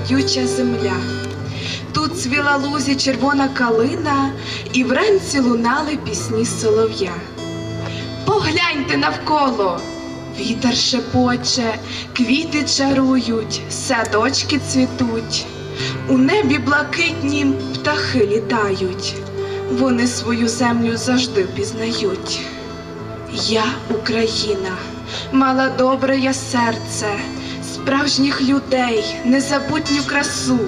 родюча земля. Тут цвіла лузі червона калина, і вранці лунали пісні солов'я. Погляньте навколо, вітер шепоче, квіти чарують, садочки цвітуть, у небі блакитні птахи літають, вони свою землю завжди впізнають. Я Україна, мала добре я серце, справжніх людей, незабутню красу,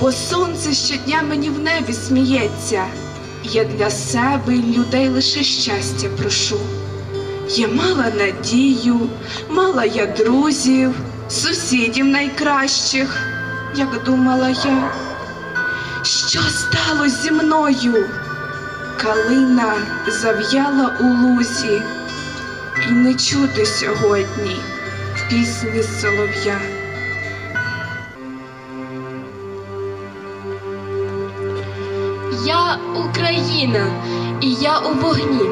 бо сонце щодня мені в небі сміється. Я для себе і людей лише щастя прошу. Я мала надію, мала я друзів, сусідів найкращих, як думала я. Що сталося зі мною? Калина зав'яла у лузі, і не чути сьогодні пісні солов'я. Я Україна, і я у вогні.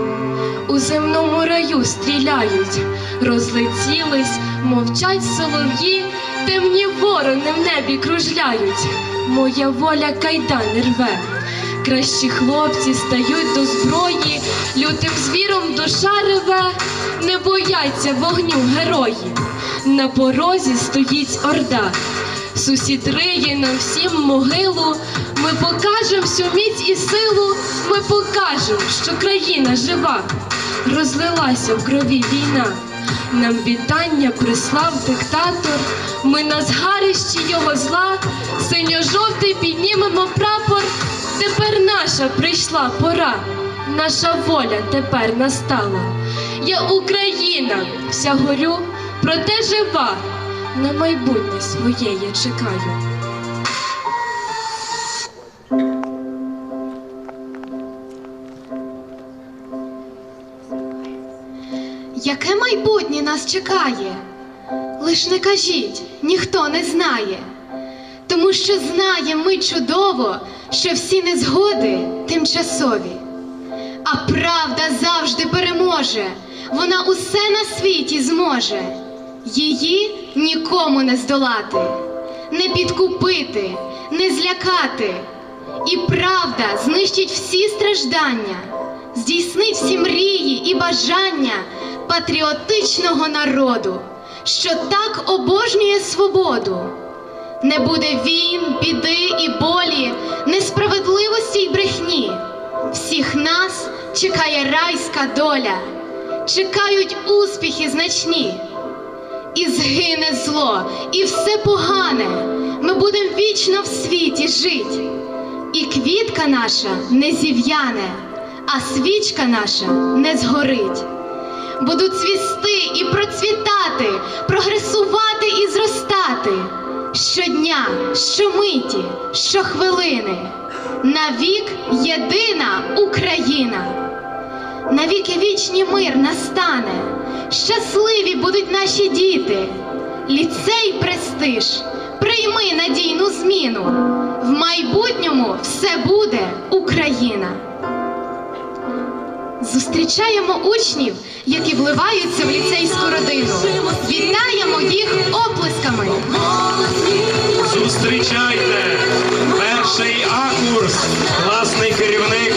У земному раю стріляють, розлетілись, мовчать солов'ї, темні ворони в небі кружляють. Моя воля кайдани рве. Кращі хлопці стають до зброї, лютим звіром душа реве, не бояться вогню герої. На порозі стоїть орда. Сусід риє нам всім могилу. Ми покажем всю міць і силу. Ми покажем, що країна жива. Розлилася в крові війна. Нам вітання прислав диктатор. Ми на згарищі його зла. Синьо-жовтий піднімемо прапор. Тепер наша прийшла пора. Наша воля тепер настала. Я Україна, вся горю, проте жива. На майбутнє своє я чекаю. Яке майбутнє нас чекає? Лиш не кажіть, ніхто не знає. Тому що знаємо ми чудово, що всі незгоди тимчасові. А правда завжди переможе, вона усе на світі зможе. Її нікому не здолати, не підкупити, не злякати. І правда знищить всі страждання, здійснить всі мрії і бажання патріотичного народу, що так обожнює свободу. Не буде війн, біди і болі, несправедливості й брехні. Всіх нас чекає райська доля, чекають успіхи значні. І згине зло, і все погане. Ми будемо вічно в світі жить. І квітка наша не зів'яне, а свічка наша не згорить. Будуть цвісти і процвітати, прогресувати і зростати щодня, щомиті, щохвилини. Навік єдина Україна. Навіки вічні мир настане, щасливі будуть наші діти. Ліцей престиж, прийми надійну зміну. В майбутньому все буде Україна. Зустрічаємо учнів, які вливаються в ліцейську родину. Вітаємо їх оплесками. Зустрічайте перший А курс, класний керівник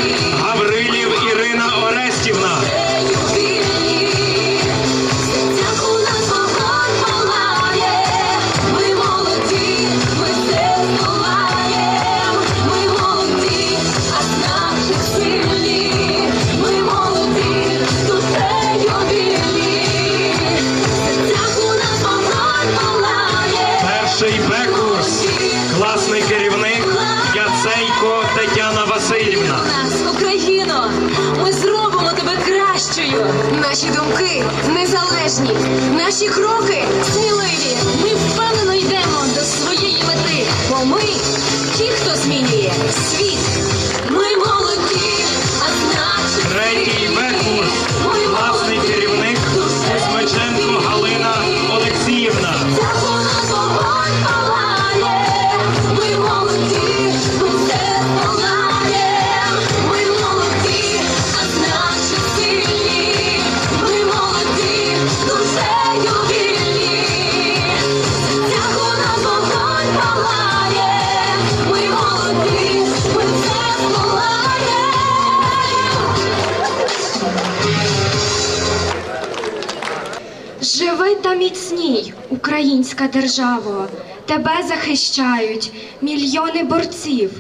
міцній, українська державо, тебе захищають мільйони борців,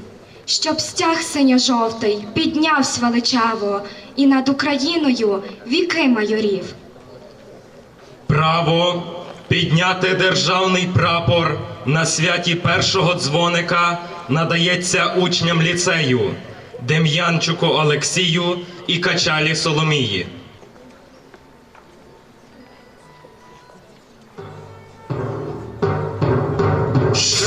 щоб стяг синьо-жовтий піднявсь величаво і над Україною віки майорів. Право підняти державний прапор на святі першого дзвоника надається учням ліцею Дем'янчуку Олексію і Качалі Соломії. Ще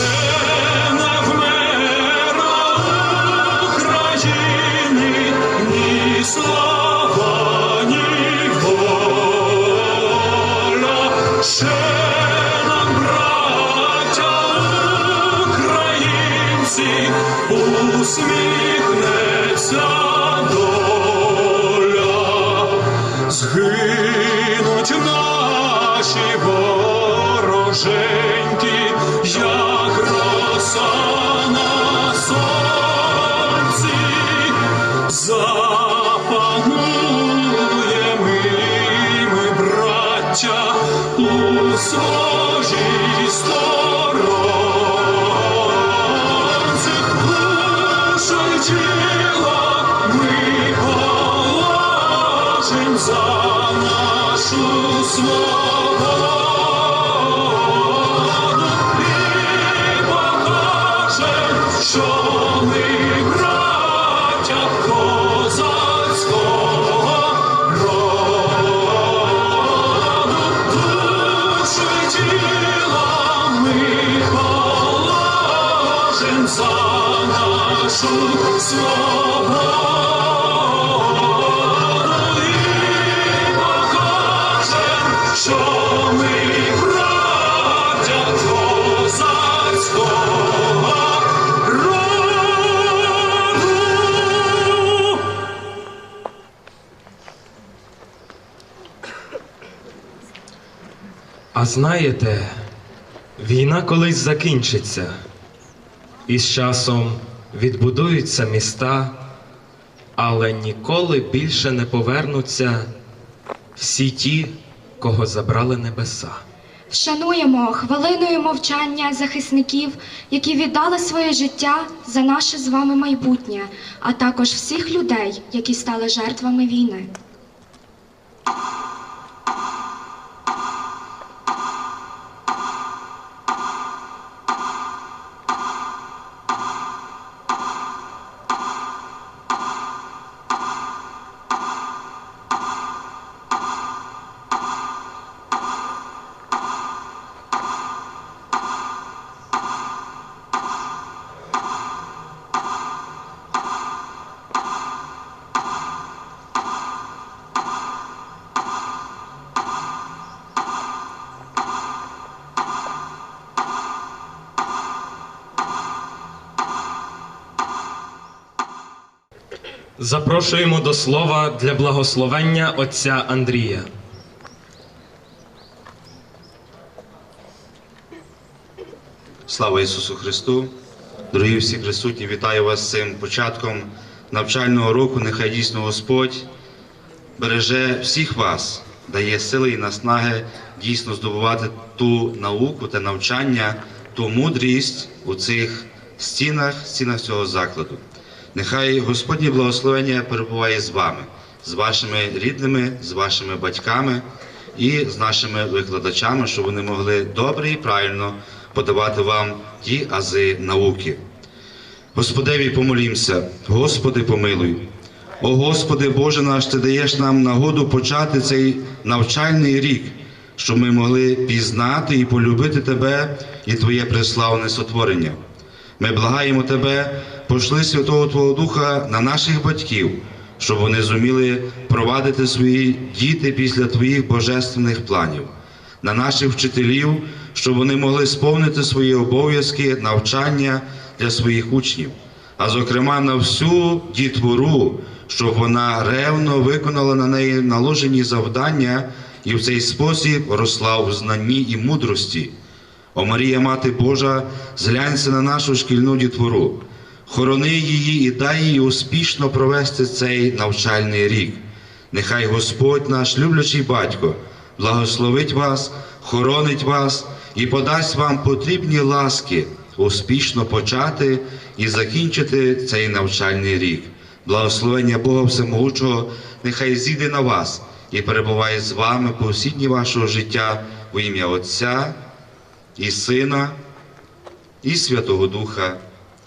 нашу свободу і. А знаєте, війна колись закінчиться, і з часом відбудуються міста, але ніколи більше не повернуться всі ті, кого забрали небеса. Вшануємо хвилиною мовчання захисників, які віддали своє життя за наше з вами майбутнє, а також всіх людей, які стали жертвами війни. Запрошуємо до слова для благословення отця Андрія. Слава Ісусу Христу! Дорогі всі присутні, вітаю вас з цим початком навчального року. Нехай дійсно Господь береже всіх вас, дає сили і наснаги дійсно здобувати ту науку, те навчання, ту мудрість у цих стінах, стінах цього закладу. Нехай Господнє благословення перебуває з вами, з вашими рідними, з вашими батьками і з нашими викладачами, щоб вони могли добре і правильно подавати вам ті ази науки. Господеві помолімся, Господи, помилуй. О Господи Боже наш, Ти даєш нам нагоду почати цей навчальний рік, щоб ми могли пізнати і полюбити Тебе і Твоє преславне сотворення. Ми благаємо Тебе, пошли Святого Твого Духа на наших батьків, щоб вони зуміли провадити свої діти після Твоїх божественних планів, на наших вчителів, щоб вони могли сповнити свої обов'язки навчання для своїх учнів, а зокрема на всю дітвору, щоб вона ревно виконала на неї наложені завдання і в цей спосіб росла у знанні і мудрості. О Марія, Мати Божа, зглянься на нашу шкільну дітвору, хорони її і дай їй успішно провести цей навчальний рік. Нехай Господь наш люблячий батько благословить вас хоронить вас і подасть вам потрібні ласки успішно почати і закінчити цей навчальний рік. Благословення Бога Всемогучого нехай зійде на вас і перебуває з вами по всі дні вашого життя в ім'я Отця і Сина і Святого Духа.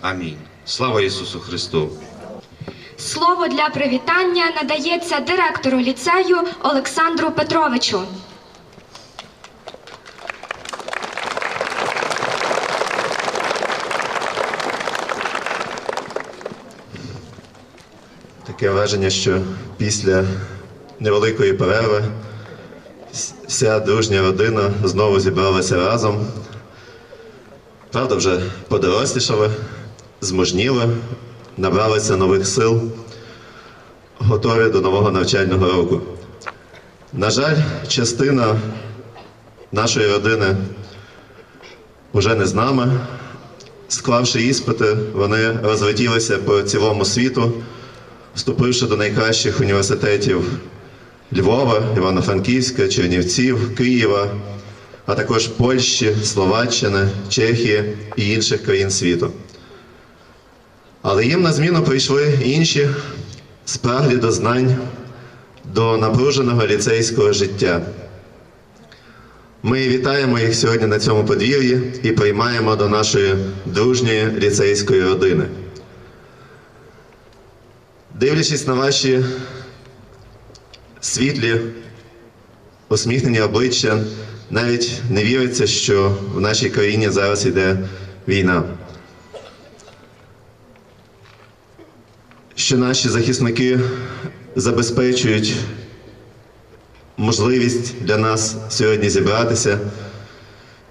Амінь. Слава Ісусу Христу! Слово для привітання надається директору ліцею Олександру Петровичу. Таке враження, що після невеликої перерви вся дружня родина знову зібралася разом. Правда, вже подорослішали, змужніли, набралися нових сил, готові до нового навчального року. На жаль, частина нашої родини вже не з нами. Склавши іспити, вони розлетілися по цілому світу вступивши до найкращих університетів Львова, Івано-Франківська, Чернівців, Києва, а також Польщі, Словаччини, Чехії і інших країн світу. Але їм на зміну прийшли інші спраглі до знань, до напруженого ліцейського життя. Ми вітаємо їх сьогодні на цьому подвір'ї і приймаємо до нашої дружньої ліцейської родини. Дивлячись на ваші світлі, усміхнені обличчя, навіть не віриться, що в нашій країні зараз йде війна. Що наші захисники забезпечують можливість для нас сьогодні зібратися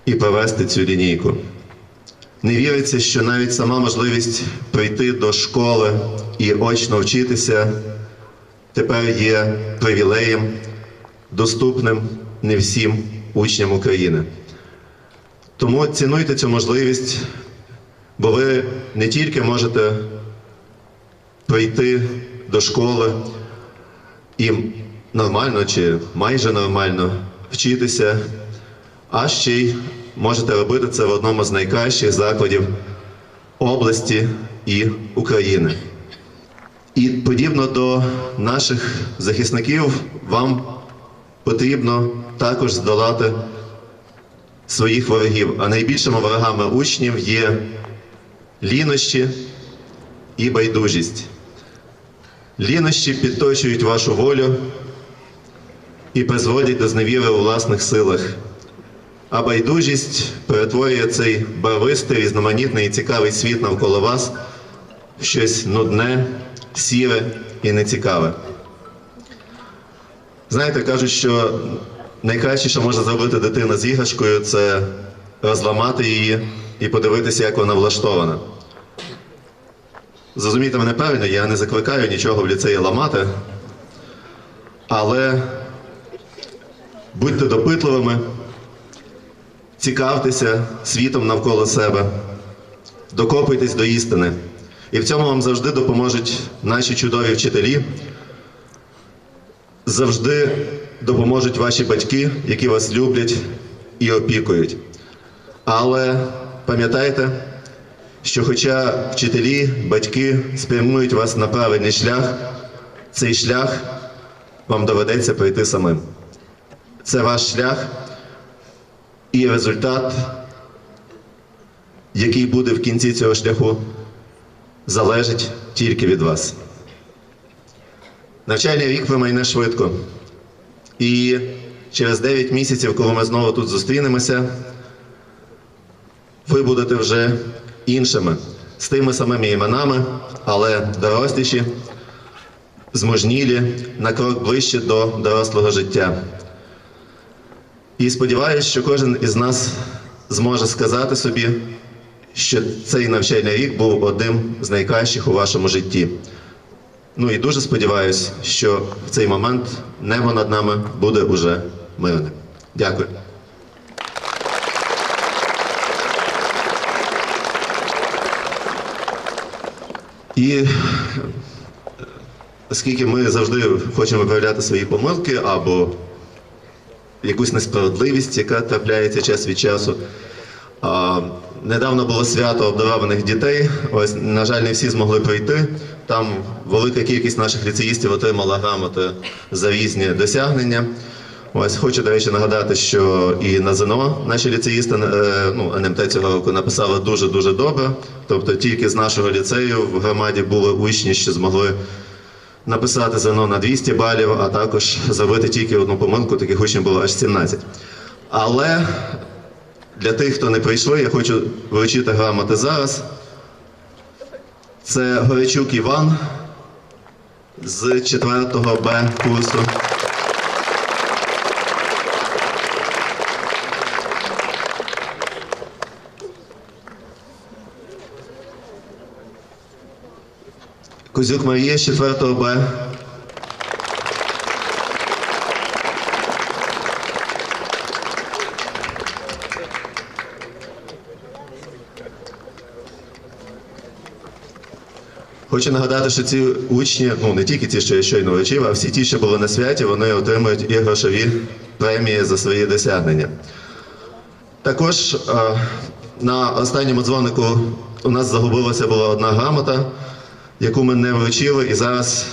і провести цю лінійку. Не віриться, що навіть сама можливість прийти до школи і очно вчитися тепер є привілеєм, доступним не всім учням України. Тому цінуйте цю можливість, бо ви не тільки можете прийти до школи і нормально чи майже нормально вчитися, а ще й можете робити це в одному з найкращих закладів області і України. І подібно до наших захисників, вам потрібно також здолати своїх ворогів. А найбільшими ворогами учнів є лінощі і байдужість. Лінощі підточують вашу волю і призводять до зневіри у власних силах. А байдужість перетворює цей барвистий, різноманітний і цікавий світ навколо вас в щось нудне, сіре і нецікаве. Знаєте, кажуть, що найкраще, що може зробити дитина з іграшкою, це розламати її і подивитися, як вона влаштована. Зрозумійте мене правильно, я не закликаю нічого в ліцеї ламати, але будьте допитливими, цікавтеся світом навколо себе, докопуйтесь до істини. І в цьому вам завжди допоможуть наші чудові вчителі, завжди допоможуть ваші батьки, які вас люблять і опікують. Але пам'ятайте, що хоча вчителі, батьки спрямують вас на правильний шлях, цей шлях вам доведеться пройти самим. Це ваш шлях і результат, який буде в кінці цього шляху, залежить тільки від вас. Навчальний рік вимайне швидко. І через 9 місяців, коли ми знову тут зустрінемося, ви будете вже іншими, з тими самими іменами, але доросліші, зможнілі, на крок ближче до дорослого життя. І сподіваюся, що кожен із нас зможе сказати собі, що цей навчальний рік був одним з найкращих у вашому житті. Ну і дуже сподіваюся, що в цей момент небо над нами буде уже мирним. Дякую. І е, оскільки ми завжди хочемо виправляти свої помилки або якусь несправедливість, яка трапляється час від часу. Недавно було свято обдарованих дітей. Ось, на жаль, не всі змогли прийти. Там велика кількість наших ліцеїстів отримала грамоти за різні досягнення. Ось хочу, до речі, нагадати, що і на ЗНО наші ліцеїсти е, ну, НМТ цього року написали дуже-дуже добре. Тобто тільки з нашого ліцею в громаді були учні, що змогли написати ЗНО на 200 балів, а також зробити тільки одну помилку, таких учнів було аж 17. Але для тих, хто не прийшли, я хочу вручити грамоти зараз. Це Горячук Іван з 4-го Б курсу. Козюк Марія з 4-го Б. Хочу нагадати, що ці учні, ну не тільки ті, що я щойно вручив, а всі ті, що були на святі, вони отримують і грошові премії за свої досягнення. Також е, на останньому дзвонику у нас загубилася була одна грамота, яку ми не вручили, і зараз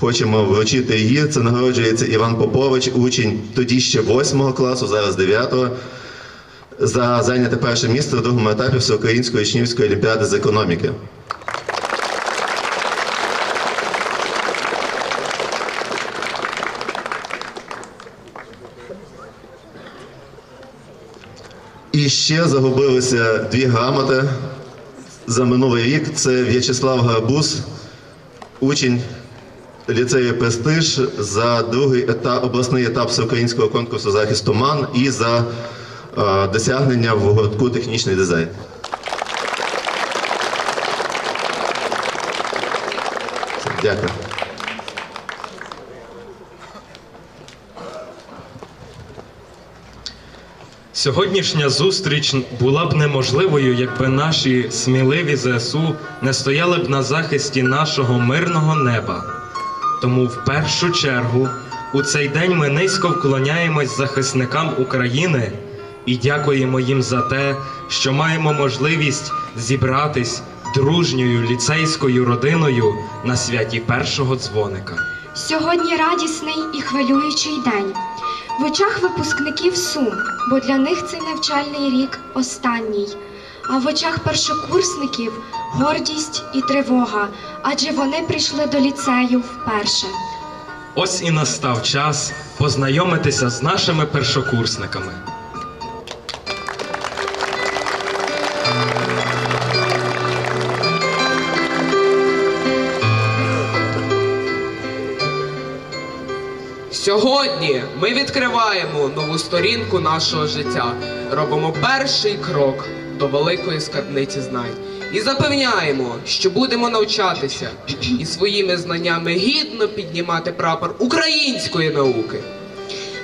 хочемо вручити її. Це нагороджується Іван Попович, учень тоді ще 8 класу, зараз 9 за зайняте перше місце в другому етапі Всеукраїнської учнівської олімпіади з економіки. Ще загубилися дві грамоти за минулий рік. Це В'ячеслав Гарбуз, учень ліцею Престиж за другий етап, обласний етап всеукраїнського конкурсу захисту МАН і за е, досягнення в гуртку технічний дизайн. Дякую. Сьогоднішня зустріч була б неможливою, якби наші сміливі ЗСУ не стояли б на захисті нашого мирного неба. Тому в першу чергу у цей день ми низько вклоняємось захисникам України і дякуємо їм за те, що маємо можливість зібратись дружньою ліцейською родиною на святі першого дзвоника. Сьогодні радісний і хвилюючий день. В очах випускників сум, бо для них цей навчальний рік останній. А в очах першокурсників гордість і тривога, адже вони прийшли до ліцею вперше. Ось і настав час познайомитися з нашими першокурсниками. Сьогодні ми відкриваємо нову сторінку нашого життя, робимо перший крок до великої скарбниці знань і запевняємо, що будемо навчатися і своїми знаннями гідно піднімати прапор української науки.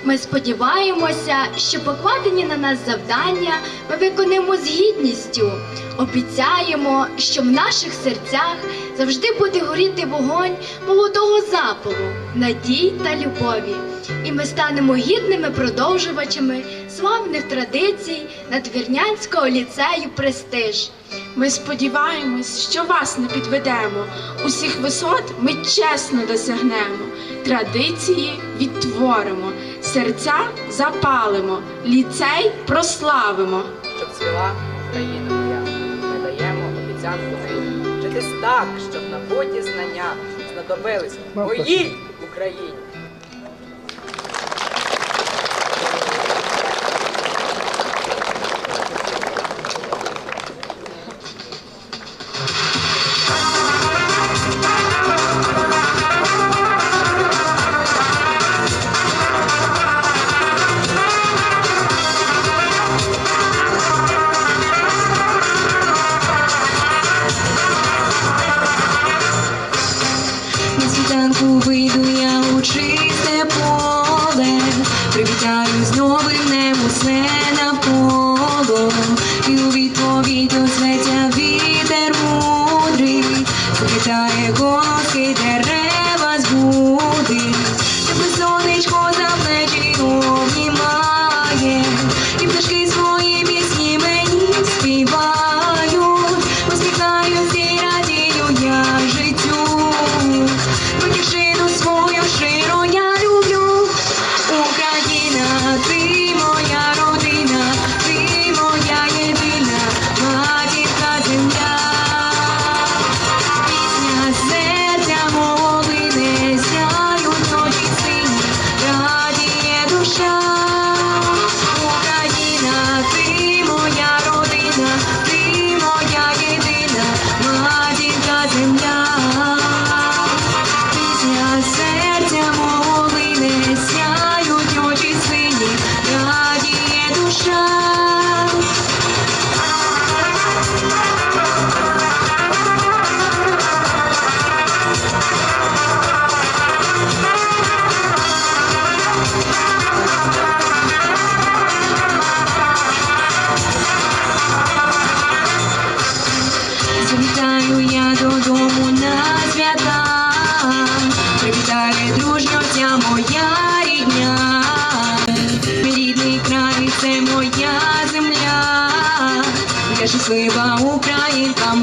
Ми сподіваємося, що покладені на нас завдання ми виконаємо з гідністю. Обіцяємо, що в наших серцях завжди буде горіти вогонь молодого запалу, надій та любові. І ми станемо гідними продовжувачами славних традицій надвірнянського ліцею Престиж. Ми сподіваємось, що вас не підведемо. Усіх висот ми чесно досягнемо. Традиції відтворимо, серця запалимо, ліцей прославимо. щоб цвіла Україна моя. Ми даємо обіцянку нині. Через так, щоб набуті знання знадобились моїй Україні. Завітаю я додому на свята, привітає дружньо ця моя рідня, рідний край це моя земля, я щаслива українка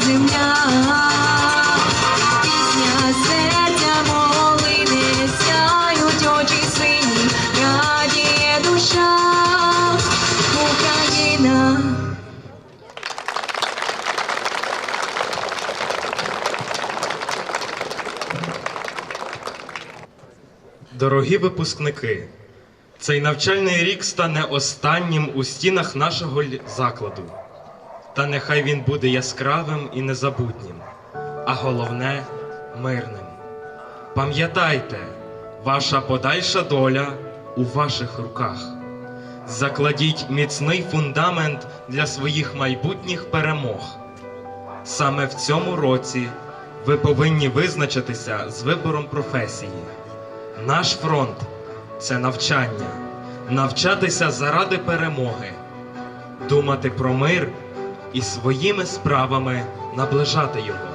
земля. Пісня серця мого сяють очі сині, радіє душа, Україна. Дорогі випускники, цей навчальний рік стане останнім у стінах нашого закладу. Та нехай він буде яскравим і незабутнім, а головне мирним. Пам'ятайте, ваша подальша доля у ваших руках. Закладіть міцний фундамент для своїх майбутніх перемог. Саме в цьому році ви повинні визначитися з вибором професії. Наш фронт це навчання, навчатися заради перемоги, думати про мир і своїми справами наближати його.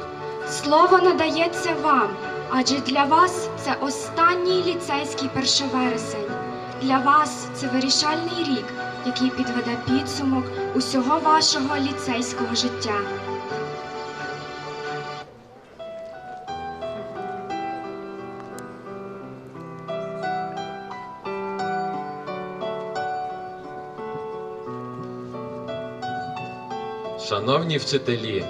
Слово надається вам, адже для вас це останній ліцейський першовересень. Для вас це вирішальний рік, який підведе підсумок усього вашого ліцейського життя. Шановні вчителі,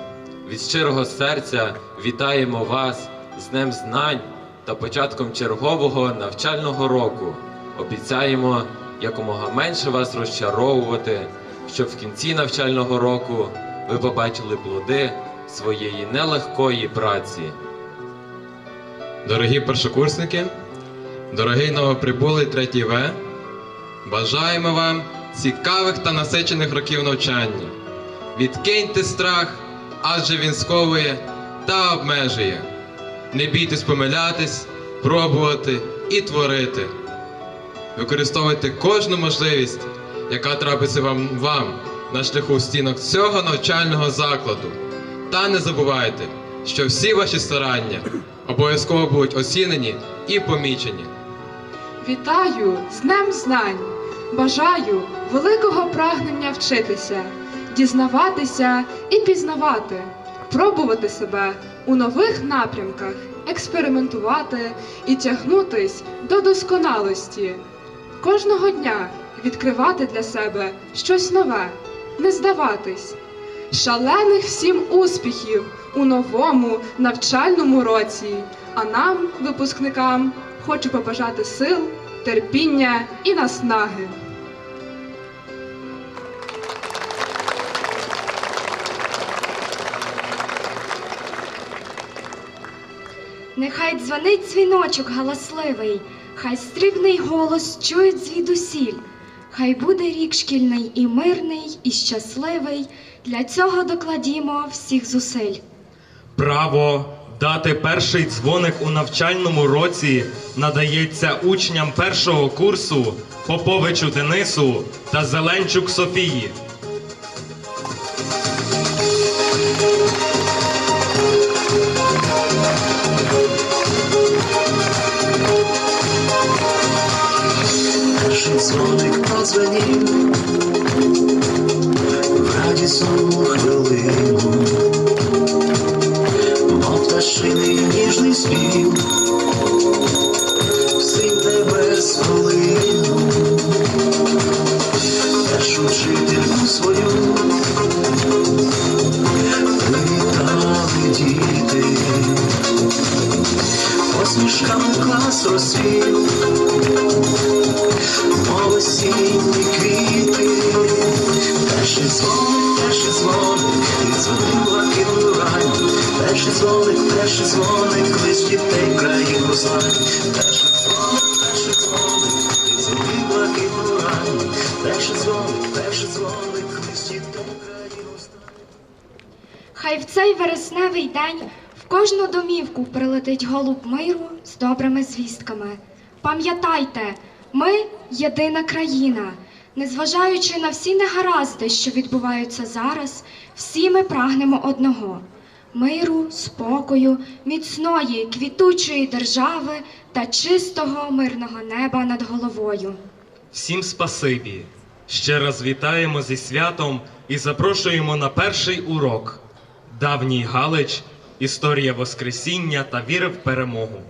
від щирого серця вітаємо вас з Днем Знань та початком чергового навчального року. Обіцяємо якомога менше вас розчаровувати, щоб в кінці навчального року ви побачили плоди своєї нелегкої праці. Дорогі першокурсники, дорогий новоприбулий третій В, бажаємо вам цікавих та насичених років навчання. Відкиньте страх, адже він сковує та обмежує. Не бійтесь помилятись, пробувати і творити. Використовуйте кожну можливість, яка трапиться вам, вам на шляху стінок цього навчального закладу. Та не забувайте, що всі ваші старання обов'язково будуть оцінені і помічені. Вітаю з Днем Знань! Бажаю великого прагнення вчитися, дізнаватися і пізнавати, пробувати себе у нових напрямках, експериментувати і тягнутись до досконалості. Кожного дня відкривати для себе щось нове, не здаватись. Шалених всім успіхів у новому навчальному році. А нам, випускникам, хочу побажати сил, терпіння і наснаги. Нехай дзвонить дзвіночок галасливий, хай стрібний голос чують звідусіль. Хай буде рік шкільний і мирний, і щасливий. Для цього докладімо всіх зусиль. Право дати перший дзвоник у навчальному році надається учням першого курсу Поповичу Денису та Зеленчук Софії. Дзвоник подзвенів в радісну хвилину, мов пташиний ніжний спів, всім тебе з хвилину, першу вчительку свою, привітали діти, посмішками клас розсвів. Перший дзвоник, лиш дітей країну знань, перший дзвоник, перший дзвоник, і дзвонила кину рань, перший дзвоник, перший дзвоник, лиш дітей країну знань. Хай в цей вересневий день в кожну домівку прилетить голуб миру з добрими звістками. Пам'ятайте, ми єдина країна. Незважаючи на всі негаразди, що відбуваються зараз, всі ми прагнемо одного миру, спокою, міцної, квітучої держави та чистого мирного неба над головою. Всім спасибі! Ще раз вітаємо зі святом і запрошуємо на перший урок. Давній Галич, історія Воскресіння та віри в перемогу.